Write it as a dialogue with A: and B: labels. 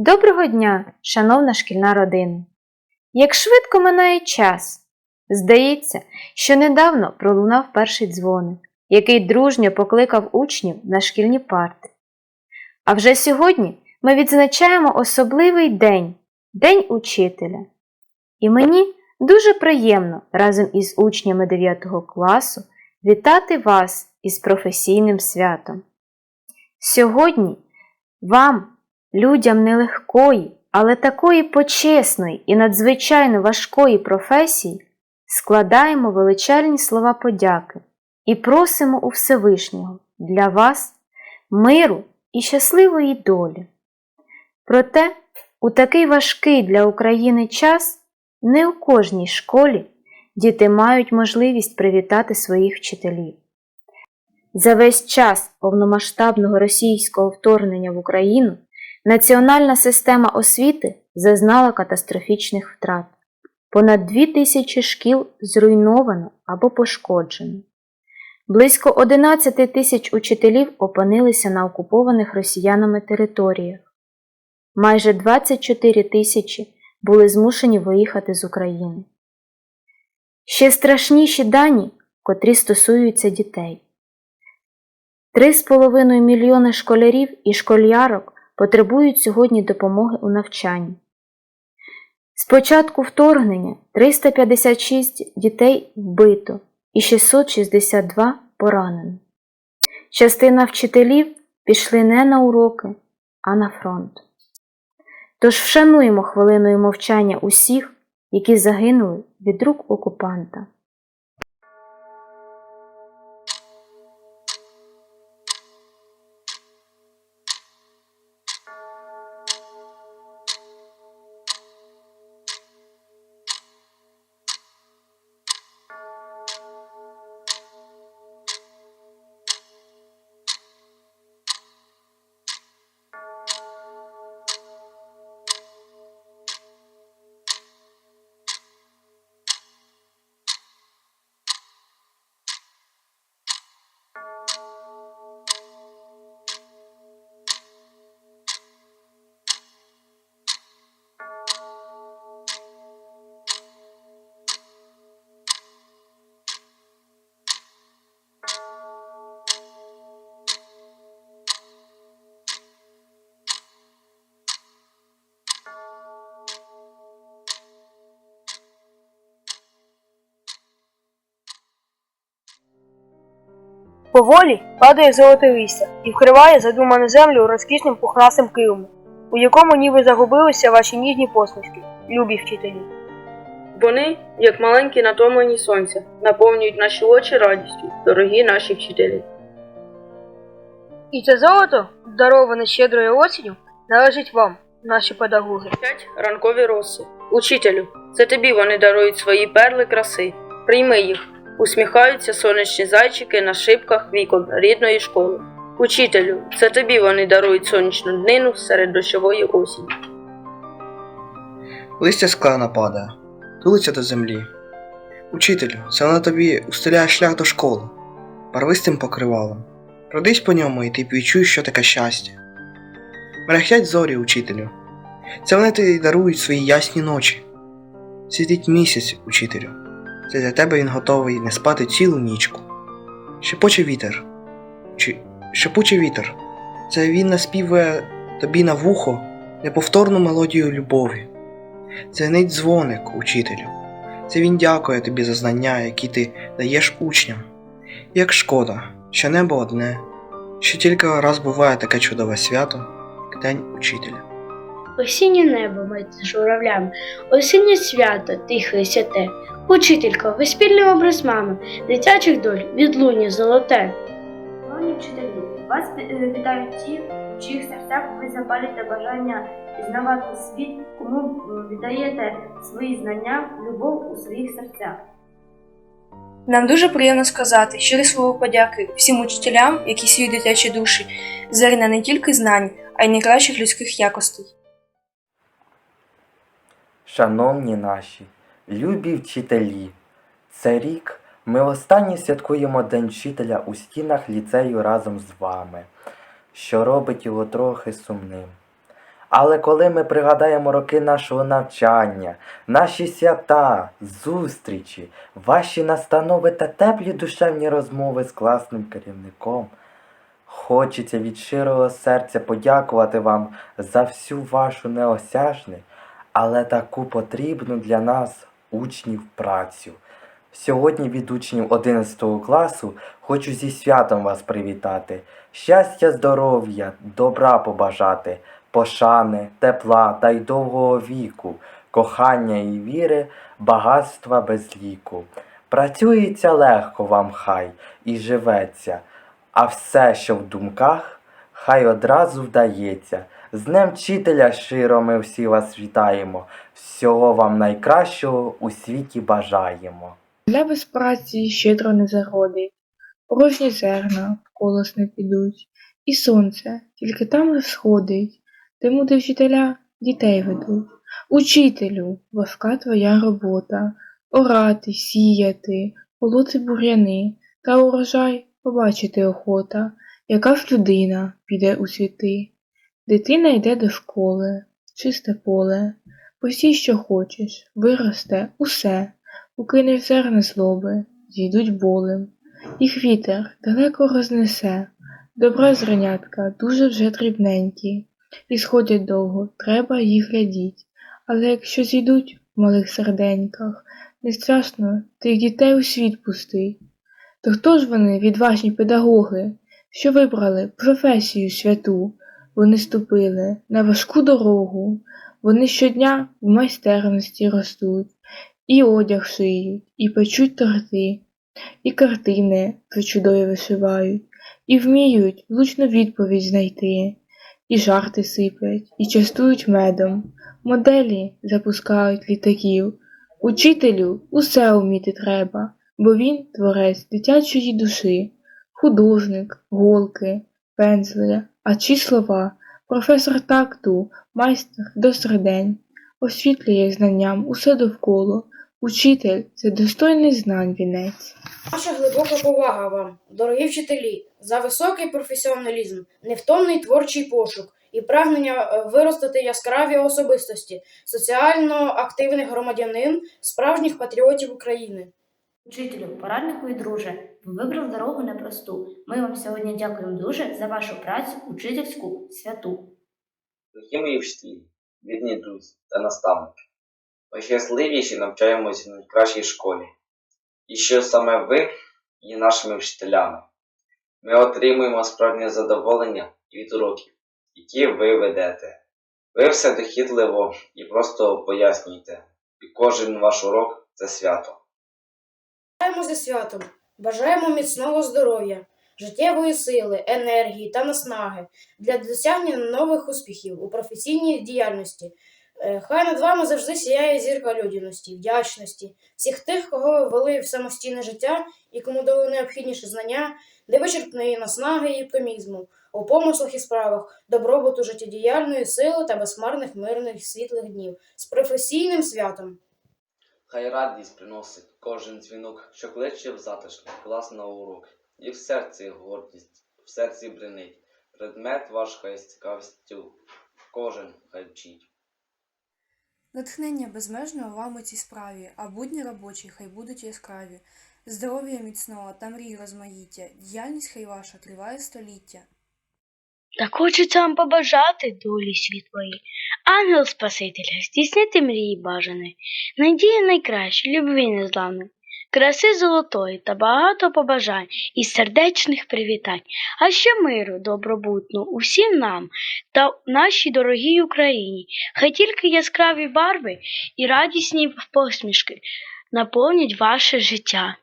A: Доброго дня, шановна шкільна родина! Як швидко минає час! Здається, що недавно пролунав перший дзвоник, який дружньо покликав учнів на шкільні парти. А вже сьогодні ми відзначаємо особливий день День учителя. І мені дуже приємно разом із учнями 9 класу вітати вас із професійним святом. Сьогодні вам, людям нелегкої, але такої почесної і надзвичайно важкої професії, складаємо величальні слова подяки і просимо у Всевишнього для вас миру і щасливої долі. Проте, у такий важкий для України час не у кожній школі діти мають можливість привітати своїх вчителів. За весь час повномасштабного російського вторгнення в Україну національна система освіти зазнала катастрофічних втрат. Понад дві тисячі шкіл зруйновано або пошкоджено. Близько 11 тисяч учителів опинилися на окупованих росіянами територіях. Майже 24 тисячі були змушені виїхати з України. Ще страшніші дані, котрі стосуються дітей. 3,5 мільйони школярів і школярок потребують сьогодні допомоги у навчанні. З початку вторгнення 356 дітей вбито і 662 поранено. Частина вчителів пішли не на уроки, а на фронт. Тож вшануємо хвилиною мовчання усіх, які загинули від рук окупанта.
B: Поволі падає золоте листя і вкриває задуману землю розкішним пухнастим килом, у якому ніби загубилися ваші ніжні посмішки, любі вчителі.
C: Вони, як маленькі натомлені сонця, наповнюють наші очі радістю, дорогі наші вчителі.
B: І це золото, дароване щедрою осінню, належить вам, наші педагоги.
C: П'ять ранкові роси. Учителю, це тобі вони дарують свої перли краси. Прийми їх. Усміхаються сонячні зайчики на шибках вікон рідної школи. Учителю, це тобі вони дарують сонячну днину серед дощової осені.
D: Листя склена падає, тулиться до землі. Учителю, це вона тобі устеляє шлях до школи, барвистим покривалом. Пройдись по ньому, і ти відчуєш, що таке щастя. Мерехтять зорі, учителю. Це вони тобі дарують свої ясні ночі. Світить місяць, учителю. Це для тебе він готовий не спати цілу нічку. Шепоче вітер. Чи... Шепучий вітер. Це він наспівує тобі на вухо неповторну мелодію любові. Це не дзвоник, учителю. Це він дякує тобі за знання, які ти даєш учням. Як шкода, що небо одне, що тільки раз буває таке чудове свято, як День учителя.
E: Осіннє небо мить з журавлями, осіннє свято, тихе і святе. Учителько, ви спільний образ мами, дитячих доль, відлуння золоте.
F: Шановні вчителі, вас е, вітають ті, у чиїх серцях ви запалюєте бажання пізнавати світ, кому е, віддаєте свої знання, любов у своїх серцях.
G: Нам дуже приємно сказати щире слово подяки всім учителям, які свої дитячі душі зерна не тільки знань, а й найкращих людських якостей.
H: Шановні наші, любі вчителі, це рік ми останнє святкуємо День вчителя у стінах ліцею разом з вами, що робить його трохи сумним. Але коли ми пригадаємо роки нашого навчання, наші свята, зустрічі, ваші настанови та теплі душевні розмови з класним керівником, хочеться від щирого серця подякувати вам за всю вашу неосяжну, але таку потрібну для нас учнів працю. Сьогодні від учнів 11 класу хочу зі святом вас привітати, щастя, здоров'я, добра побажати, пошани, тепла та й довгого віку, кохання і віри, багатства без ліку. Працюється легко вам хай і живеться, а все, що в думках, хай одразу вдається. З Днем вчителя щиро ми всі вас вітаємо. Всього вам найкращого у світі бажаємо.
I: Для безпраці щедро не зародить, порожні зерна колос не підуть, і сонце тільки там не сходить, де муди вчителя дітей ведуть. Учителю, важка твоя робота, орати, сіяти, полоти бур'яни, та урожай побачити охота, яка ж людина піде у світи. Дитина йде до школи, чисте поле, посій, що хочеш, виросте усе. Укинеш зерна злоби, зійдуть болем, їх вітер далеко рознесе, добра зернятка дуже вже дрібненькі, і сходять довго, треба їх глядіть. Але якщо зійдуть в малих серденьках, не страшно тих дітей у світ пустий. То хто ж вони, відважні педагоги, що вибрали професію святу, вони ступили на важку дорогу, вони щодня в майстерності ростуть. І одяг шиють, і печуть торти, і картини причудові вишивають, і вміють влучну відповідь знайти, і жарти сиплять, і частують медом, моделі запускають літаків. Учителю усе вміти треба, бо він творець дитячої душі, художник, голки, пензля, а чи слова, професор такту, майстер до сердень, освітлює знанням усе довкола. Учитель це достойний знань вінець.
J: Наша глибока повага вам, дорогі вчителі, за високий професіоналізм, невтомний творчий пошук і прагнення е, виростити яскраві особистості, соціально активний громадянин, справжніх патріотів України.
F: Учителю, пораднику і друже, ви вибрали дорогу непросту. Ми вам сьогодні дякуємо дуже за вашу працю, учительську, святу.
K: Дорогі мої вчителі, бідні друзі та наставники. Ми щасливіші навчаємося в найкращій школі. І що саме ви є нашими вчителями. Ми отримуємо справжнє задоволення від уроків, які ви ведете. Ви все дохідливо і просто пояснюєте. І кожен ваш урок це свято.
J: Бажаємо зі святом, бажаємо міцного здоров'я, життєвої сили, енергії та наснаги для досягнення нових успіхів у професійній діяльності. Е, Хай над вами завжди сіяє зірка людяності, вдячності, всіх тих, кого ви ввели в самостійне життя і кому дали необхідніші знання, невичерпної наснаги і оптимізму, у помислах і справах, добробуту життєдіяльної сили та безхмарних мирних світлих днів з професійним святом.
K: Хай радість приносить кожен дзвінок, що кличе в затишний клас на урок. І в серці гордість, в серці бренить. Предмет ваш хай з цікавістю кожен хай вчить.
G: Натхнення безмежного вам у цій справі, а будні робочі хай будуть яскраві. Здоров'я міцного та мрій розмаїття, діяльність хай ваша триває століття.
E: Так хочеться вам побажати долі світлої, ангел Спасителя, здійснити мрії бажані, надії найкраще, любві незламної, краси золотої та багато побажань і сердечних привітань, а ще миру добробутну усім нам та нашій дорогій Україні. Хай тільки яскраві барви і радісні посмішки наповнять ваше життя.